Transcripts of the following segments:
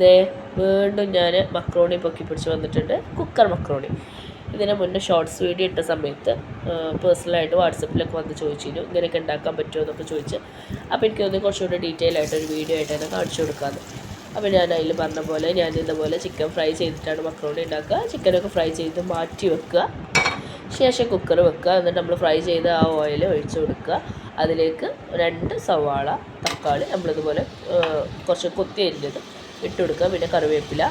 ദേ വീണ്ടും ഞാൻ മക്രോണി പൊക്കി പിടിച്ച് വന്നിട്ടുണ്ട്. Cooker macaroni. ഇതിന് മുന്നേ ഷോർട്സ് വീഡിയോ ഇട്ട സമയത്ത് പേഴ്സണലായിട്ട് വാട്സപ്പിലൊക്കെ വന്ന് ചോദിച്ചിരുന്നു. ഇങ്ങനെയൊക്കെ ഉണ്ടാക്കാൻ പറ്റുമോ എന്നൊക്കെ ചോദിച്ച്. അപ്പോൾ എനിക്ക് തോന്നി കുറച്ചുകൂടി ഡീറ്റെയിൽ ആയിട്ട് ഒരു വീഡിയോ ആയിട്ട് തന്നെ കാണിച്ചു കൊടുക്കാമെന്ന് അപ്പോൾ ഞാൻ അതിൽ പറഞ്ഞ പോലെ ഞാൻ ഇതുപോലെ ചിക്കൻ ഫ്രൈ ചെയ്തിട്ടാണ് മക്രോണി ഉണ്ടാക്കുക ചിക്കനൊക്കെ ഫ്രൈ ചെയ്ത് മാറ്റി വെക്കുക. ശേഷം കുക്കർ വെക്കുക. എന്നിട്ട് നമ്മൾ ഫ്രൈ ചെയ്ത് ആ ഓയിൽ ഒഴിച്ച് കൊടുക്കുക. അതിലേക്ക് രണ്ട് സവാള തക്കാളി നമ്മളിതുപോലെ കുറച്ച് കൊത്തി അരിഞ്ഞത് ഇട്ട് കൊടുക്കുക പിന്നെ കറിവേപ്പില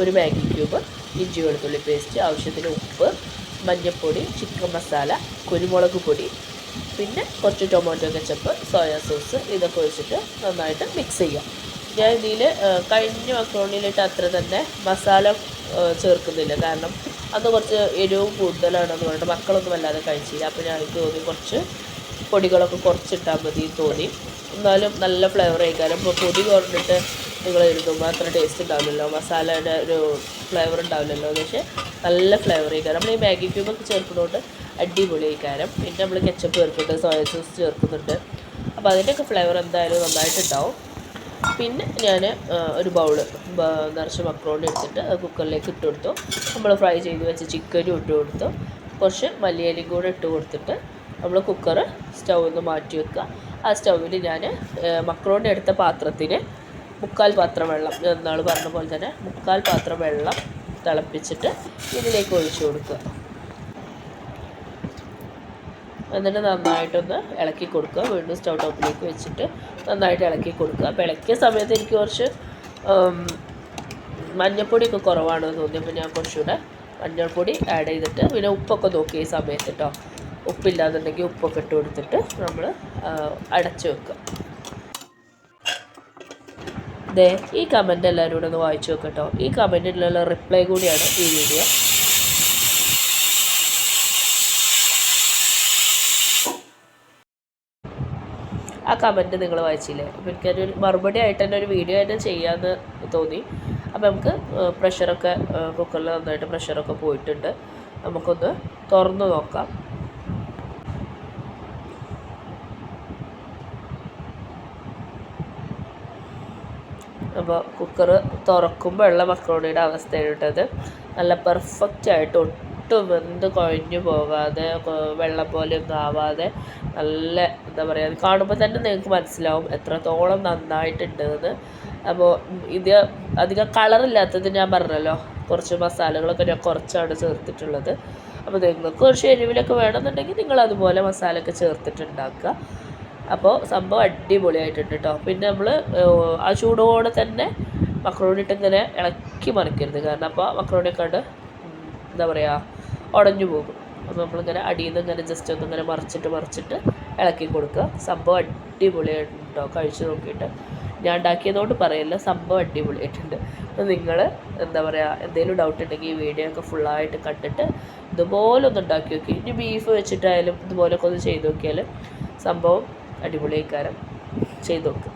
ഒരു മാഗി ക്യൂബ് ഇഞ്ചി വെളുത്തുള്ളി പേസ്റ്റ് ആവശ്യത്തിന് ഉപ്പ് മഞ്ഞൾപ്പൊടി ചിക്കൻ മസാല കുരുമുളക് പൊടി പിന്നെ കുറച്ച് ടൊമാറ്റോ കെച്ചപ്പ് സോയാ സോസ് ഇതൊക്കെ ഒഴിച്ചിട്ട് നന്നായിട്ട് മിക്സ് ചെയ്യാം ഞാൻ ഇതിൽ കഴിഞ്ഞ മക്രോണിയിലിട്ട് അത്ര തന്നെ മസാല ചേർക്കുന്നില്ല. കാരണം അത് കുറച്ച് എരിവും കൂടുതലാണെന്ന് പറഞ്ഞിട്ട് മക്കളൊന്നും വല്ലാതെ കഴിച്ചില്ല. അപ്പോൾ ഞാൻ എനിക്ക് തോന്നി കുറച്ച് പൊടികളൊക്കെ കുറച്ചിട്ടാൽ മതി തോന്നി. എന്നാലും നല്ല ഫ്ലേവർ കഴിക്കാനും ഇപ്പോൾ പൊടി കുറഞ്ഞിട്ട് നിങ്ങൾ എഴുതുമ്പോൾ അത്ര ടേസ്റ്റ് ഉണ്ടാവില്ലല്ലോ. മസാലയുടെ ഒരു ഫ്ലേവർ ഉണ്ടാവില്ലല്ലോ. എന്ന് പക്ഷേ നല്ല ഫ്ലേവർ കഴിക്കാനും നമ്മൾ ഈ മാഗി ക്യൂബൊക്കെ ചേർക്കുന്നതുകൊണ്ട് അടിപൊളി ആയിക്കാരം പിന്നെ നമ്മൾ കെച്ചപ്പ് ചേർക്കുന്നുണ്ട് സോയ സോസ് ചേർക്കുന്നുണ്ട്. അപ്പോൾ അതിന്റെയൊക്കെ ഫ്ലേവർ എന്തായാലും നന്നായിട്ടുണ്ടാവും. പിന്നെ ഞാൻ ഒരു ബൗൾ നിറച്ച് മക്രോണി എടുത്തിട്ട് കുക്കറിലേക്ക് ഇട്ട് കൊടുത്തു. നമ്മൾ ഫ്രൈ ചെയ്ത് വെച്ച ചിക്കനും ഇട്ട് കൊടുത്തു. കുറച്ച് മല്ലിയിലയും കൂടെ ഇട്ട് കൊടുത്തിട്ട് നമ്മൾ കുക്കർ സ്റ്റൗവിൽ നിന്ന് മാറ്റി വെക്കുക. ആ സ്റ്റൗവിൽ ഞാൻ മക്രോണി എടുത്ത പാത്രത്തിന് മുക്കാൽ പാത്രം വെള്ളം എന്നാൾ പറഞ്ഞ പോലെ തന്നെ മുക്കാൽ പാത്രം വെള്ളം തിളപ്പിച്ചിട്ട് ഇതിലേക്ക് ഒഴിച്ചു കൊടുക്കുക. എന്നിട്ട് നന്നായിട്ടൊന്ന് ഇളക്കി കൊടുക്കുക. വീണ്ടും സ്റ്റൗ ടോപ്പിലേക്ക് വെച്ചിട്ട് നന്നായിട്ട് ഇളക്കി കൊടുക്കുക. അപ്പോൾ ഇളക്കിയ സമയത്ത് എനിക്ക് കുറച്ച് മഞ്ഞൾപ്പൊടിയൊക്കെ കുറവാണെന്ന് തോന്നിയപ്പോൾ ഞാൻ കുറച്ചുകൂടെ മഞ്ഞൾപ്പൊടി ആഡ് ചെയ്തിട്ട് പിന്നെ ഉപ്പൊക്കെ നോക്കി ഈ സമയത്ത് കേട്ടോ ഉപ്പില്ലാന്നുണ്ടെങ്കിൽ ഉപ്പൊക്കെ ഇട്ട് കൊടുത്തിട്ട് നമ്മൾ അടച്ചു വെക്കുക. ദേ ഈ കമന്റ് എല്ലാവരും കൂടെ ഒന്ന് വായിച്ചു നോക്കട്ടോ ഈ കമന്റിലുള്ള റിപ്ലൈ കൂടിയാണ് ഈ വീഡിയോ ആ കമന്റ് നിങ്ങൾ വായിച്ചില്ലേ? അപ്പോൾ എനിക്കൊരു മറുപടി ആയിട്ട് തന്നെ ഒരു വീഡിയോ ആയിട്ട് ചെയ്യാമെന്ന് തോന്നി. അപ്പോൾ നമുക്ക് പ്രഷറൊക്കെ കുക്കറിൽ നന്നായിട്ട് പ്രഷറൊക്കെ പോയിട്ടുണ്ട്. നമുക്കൊന്ന് തുറന്ന് നോക്കാം. അപ്പോൾ കുക്കർ തുറക്കുമ്പോൾ ഉള്ള മക്രോണിയുടെ അവസ്ഥയാണ് കേട്ടത് നല്ല പെർഫെക്റ്റ് ആയിട്ട് ഒട്ടും വെന്ത് കുഴഞ്ഞു പോകാതെ വെള്ളം പോലെ ഒന്നും ആവാതെ നല്ല എന്താ പറയുക കാണുമ്പോൾ തന്നെ നിങ്ങൾക്ക് മനസ്സിലാവും എത്രത്തോളം നന്നായിട്ടുണ്ടെന്ന് അപ്പോൾ ഇത് അധികം കളറില്ലാത്തത് ഞാൻ പറഞ്ഞല്ലോ. കുറച്ച് മസാലകളൊക്കെ ഞാൻ കുറച്ചാണ് ചേർത്തിട്ടുള്ളത്. അപ്പോൾ നിങ്ങൾക്ക് കുറച്ച് എരിവിലൊക്കെ വേണമെന്നുണ്ടെങ്കിൽ നിങ്ങൾ അതുപോലെ മസാലയൊക്കെ ചേർത്തിട്ടുണ്ടാക്കുക. അപ്പോൾ സംഭവം അടിപൊളിയായിട്ടുണ്ട് കേട്ടോ പിന്നെ നമ്മൾ ആ ചൂടോടെ തന്നെ മക്രോണി ഇട്ട് ഇങ്ങനെ ഇളക്കി മറിക്കരുത്. കാരണം അപ്പോൾ മക്രോണി കണ്ട് എന്താ പറയുക ഉടഞ്ഞു പോകും. അപ്പോൾ നമ്മളിങ്ങനെ അടിയിൽ നിന്ന് ഇങ്ങനെ ജസ്റ്റ് ഒന്ന് ഇങ്ങനെ മറിച്ചിട്ട് മറിച്ചിട്ട് ഇളക്കി കൊടുക്കുക സംഭവം അടിപൊളിയായിട്ടുണ്ട് കേട്ടോ കഴിച്ച് നോക്കിയിട്ട്. ഞാൻ ഉണ്ടാക്കിയതുകൊണ്ട് പറയല്ല സംഭവം അടിപൊളിയായിട്ടുണ്ട്. നിങ്ങൾ എന്താ പറയുക എന്തെങ്കിലും ഡൗട്ട് ഉണ്ടെങ്കിൽ ഈ വീഡിയോ ഒക്കെ ഫുള്ളായിട്ട് കണ്ടിട്ട് ഇതുപോലെ ഒന്ന് ഉണ്ടാക്കി നോക്കി. ഇനി ബീഫ് വെച്ചിട്ടായാലും ഇതുപോലൊക്കെ ഒന്ന് ചെയ്ത് നോക്കിയാൽ സംഭവം അടിപൊളിയായിക്കാരം ചെയ്തു നോക്കുക